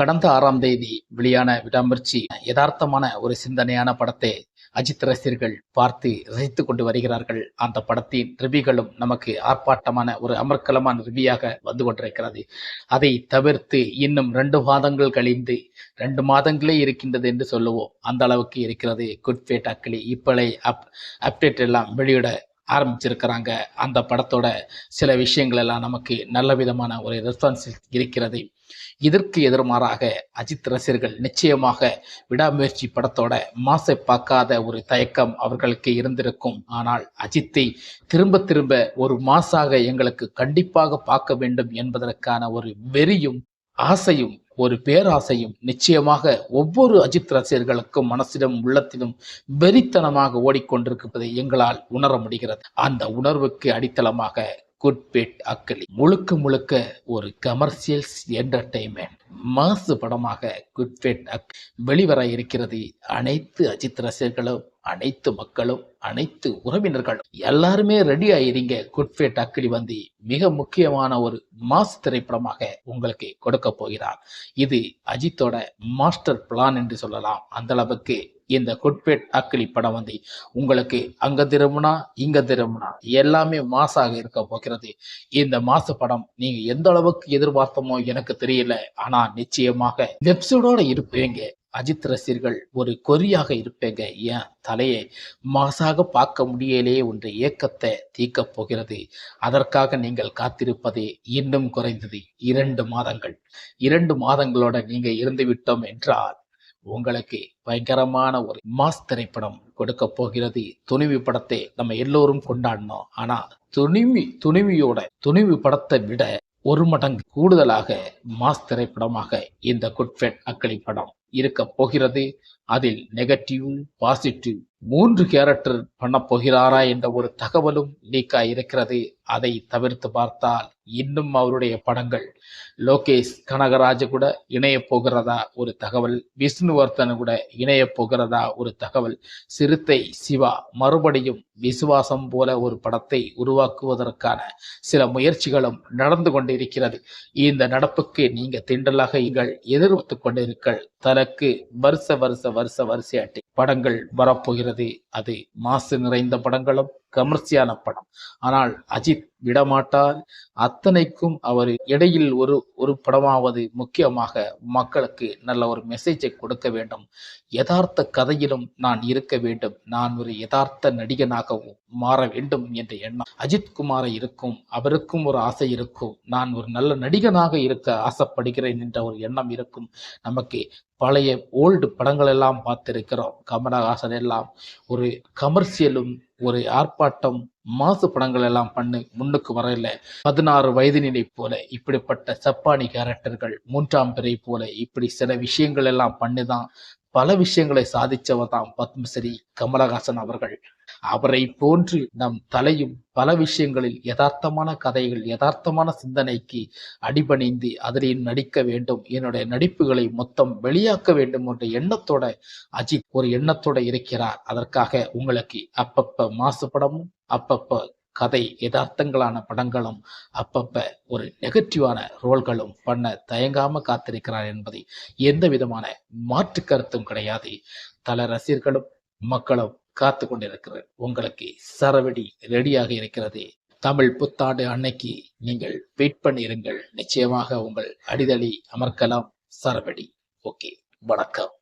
கடந்த ஆறாம் தேதி வெளியான விடாமுயற்சி யதார்த்தமான ஒரு சிந்தனையான படத்தை அஜித் ரசிகர்கள் பார்த்து ரசித்துக் கொண்டு வருகிறார்கள். அந்த படத்தின் ரிவிகளும் நமக்கு ஆர்ப்பாட்டமான ஒரு அமர்க்கலமான ரிவியாக வந்து கொண்டிருக்கிறது. அதை தவிர்த்து இன்னும் ரெண்டு மாதங்கள் கழிந்து ரெண்டு மாதங்களே இருக்கின்றது என்று சொல்லுவோம். அந்த அளவுக்கு இருக்கிறது. குட் ஃபேட் அக்கிளி இப்பளை அப் அப்டேட் எல்லாம் வெளியிட ஆரம்பிச்சிருக்கிறாங்க. அந்த படத்தோட சில விஷயங்கள் எல்லாம் நமக்கு நல்ல விதமான ஒரு ரெஸ்பான்ஸ் இருக்கிறது இதற்கு எதிர்மாறாக அஜித் ரசிகர்கள் நிச்சயமாக விடாமுயற்சி படத்தோட மாசை பார்க்காத ஒரு தயக்கம் அவர்களுக்கு இருந்திருக்கும். ஆனால் அஜித்தை திரும்ப திரும்ப ஒரு மாசாக எங்களுக்கு கண்டிப்பாக பார்க்க வேண்டும் என்பதற்கான ஒரு வெறியும் ஆசையும் ஒரு பேராசையும் நிச்சயமாக ஒவ்வொரு அஜித் ரசிகர்களுக்கும் மனசிலும் உள்ளத்திலும் வெறித்தனமாக ஓடிக்கொண்டிருப்பதை எங்களால் உணர முடிகிறது. அந்த உணர்வுக்கு அடித்தளமாக குட்பேட் அக்கலி முழுக்க முழுக்க ஒரு கமர்ஷியல்ஸ் என்டர்டைன்மெண்ட் மாசு படமாக குட்பேட் அக் வெளிவர இருக்கிறது அனைத்து அஜித் ரசிகர்களும் அனைத்து மக்களும் அனைத்து உறவினர்களும். எல்லாருமே ரெடி ஆயிருங்க குட்பேட் அக்கிலி வந்து. மிக முக்கியமான ஒரு மாஸ் திரைப்படமாக உங்களுக்கு கொடுக்க போகிறார். இது அஜித்தோட மாஸ்டர் பிளான் என்று சொல்லலாம். அந்த அளவுக்கு இந்த குட்பேட் அக்கிலி படம் வந்து உங்களுக்கு அங்க திரும்பினா இங்க திரும்பினா எல்லாமே மாசாக இருக்க போகிறது. இந்த மாசு படம் நீங்க எந்த அளவுக்கு எதிர்பார்த்தமோ எனக்கு தெரியல. ஆனா நிச்சயமாக வெப்சைடோட இருப்பீங்க. அஜித் ரசிகர்கள் ஒரு கொரியாக இருப்பேங்க. ஏன் தலையை மாசாக பார்க்க முடியலையே ஒன்று இயக்கத்தை தீக்கப் போகிறது. அதற்காக நீங்கள் காத்திருப்பது இன்னும் குறைந்தது இரண்டு மாதங்கள். இரண்டு மாதங்களோட நீங்க இருந்து விட்டோம் என்றால் உங்களுக்கு பயங்கரமான ஒரு மாஸ் திரைப்படம் கொடுக்க போகிறது. துணிவு படத்தை நம்ம எல்லோரும் கொண்டாடினோம் ஆனா துணிவி துணிவியோட துணிவு படத்தை விட ஒரு மடங்கு கூடுதலாக மாஸ் திரைப்படமாக இந்த குட்ஃபெட் அக்களி படம் இருக்க போகிறது? அதில் நெகட்டிவ் பாசிட்டிவ் மூன்று கேரக்டர் பண்ண போகிறாரா என்ற ஒரு தகவலும் லீக்கா இருக்கிறது. அதை தவிர்த்து பார்த்தால் இன்னும் அவருடைய படங்கள் லோகேஷ் கனகராஜ் கூட இணைய போகிறதா ஒரு தகவல் விஷ்ணுவர்தன் கூட இணைய போகிறதா ஒரு தகவல் சிறுத்தை சிவா மறுபடியும் விசுவாசம் போல ஒரு படத்தை உருவாக்குவதற்கான சில முயற்சிகளும் நடந்து கொண்டிருக்கிறது. இந்த நடப்புக்கு நீங்க திண்டலாக நீங்கள் எதிர்பார்த்து கொண்டிருக்கள் எனக்கு வருஷ வருஷ வருஷ வரிசையாட்டி படங்கள் வரப்போகிறது. அது மாசு நிறைந்த படங்களும் கமர்சியான படம். ஆனால் அஜித் விடமாட்டார். அத்தனைக்கும் அவர் இடையில் ஒரு ஒரு படமாவது முக்கியமாக மக்களுக்கு நல்ல ஒரு மெசேஜை கொடுக்க வேண்டும். யதார்த்த கதையிலும் நான் இருக்க வேண்டும். நான் ஒரு யதார்த்த நடிகனாகவும் மாற வேண்டும் என்ற எண்ணம். அஜித் குமாரை இருக்கும். அவருக்கும் ஒரு ஆசை இருக்கும். நான் ஒரு நல்ல நடிகனாக இருக்க ஆசைப்படுகிறேன் என்ற ஒரு எண்ணம் இருக்கும். நமக்கு பழைய ஓல்டு படங்கள் எல்லாம் பார்த்திருக்கிறோம். கமலஹாசன் எல்லாம் ஒரு கமர்ஷியலும் ஒரு ஆர்ப்பாட்டம் மாசு படங்கள் எல்லாம் பண்ணு முன்னுக்கு வரையில பதினாறு வயதினை போல இப்படிப்பட்ட சப்பானி கேரக்டர்கள் மூன்றாம் பிறை போல இப்படி சில விஷயங்கள் எல்லாம் பண்ணிதான் பல விஷயங்களை சாதிச்சவர் தான் பத்மஸ்ரீ கமலஹாசன் அவர்கள். அவரை போன்று நம் தலையும் பல விஷயங்களில் யதார்த்தமான கதைகள் யதார்த்தமான சிந்தனைக்கு அடிபணிந்து அதிலையும் நடிக்க வேண்டும். என்னுடைய நடிப்புகளை மொத்தம் வெளியாக்க வேண்டும் என்ற எண்ணத்தோட அஜித் ஒரு எண்ணத்தோட இருக்கிறார். அதற்காக உங்களுக்கு அப்பப்ப மாசுபடமும் அப்பப்ப கதை யதார்த்தங்களான படங்களும் அப்பப்ப ஒரு நெகட்டிவான ரோல்களும் பண்ண தயங்காம காத்திருக்கிறார் என்பதை எந்த விதமான மாற்று கருத்தும் கிடையாது. தல ரசிகர்களும் மக்களும் காத்து கொண்டிருக்கிறது உங்களுக்கு சரவெடி ரெடியாக இருக்கிறது. தமிழ் புத்தாண்டு அன்னைக்கு நீங்கள் வெயிட் பண்ணிருங்கள் நிச்சயமாக உங்கள் அடிதடி அமர்க்கலாம். சரவெடி. ஓகே. வணக்கம்.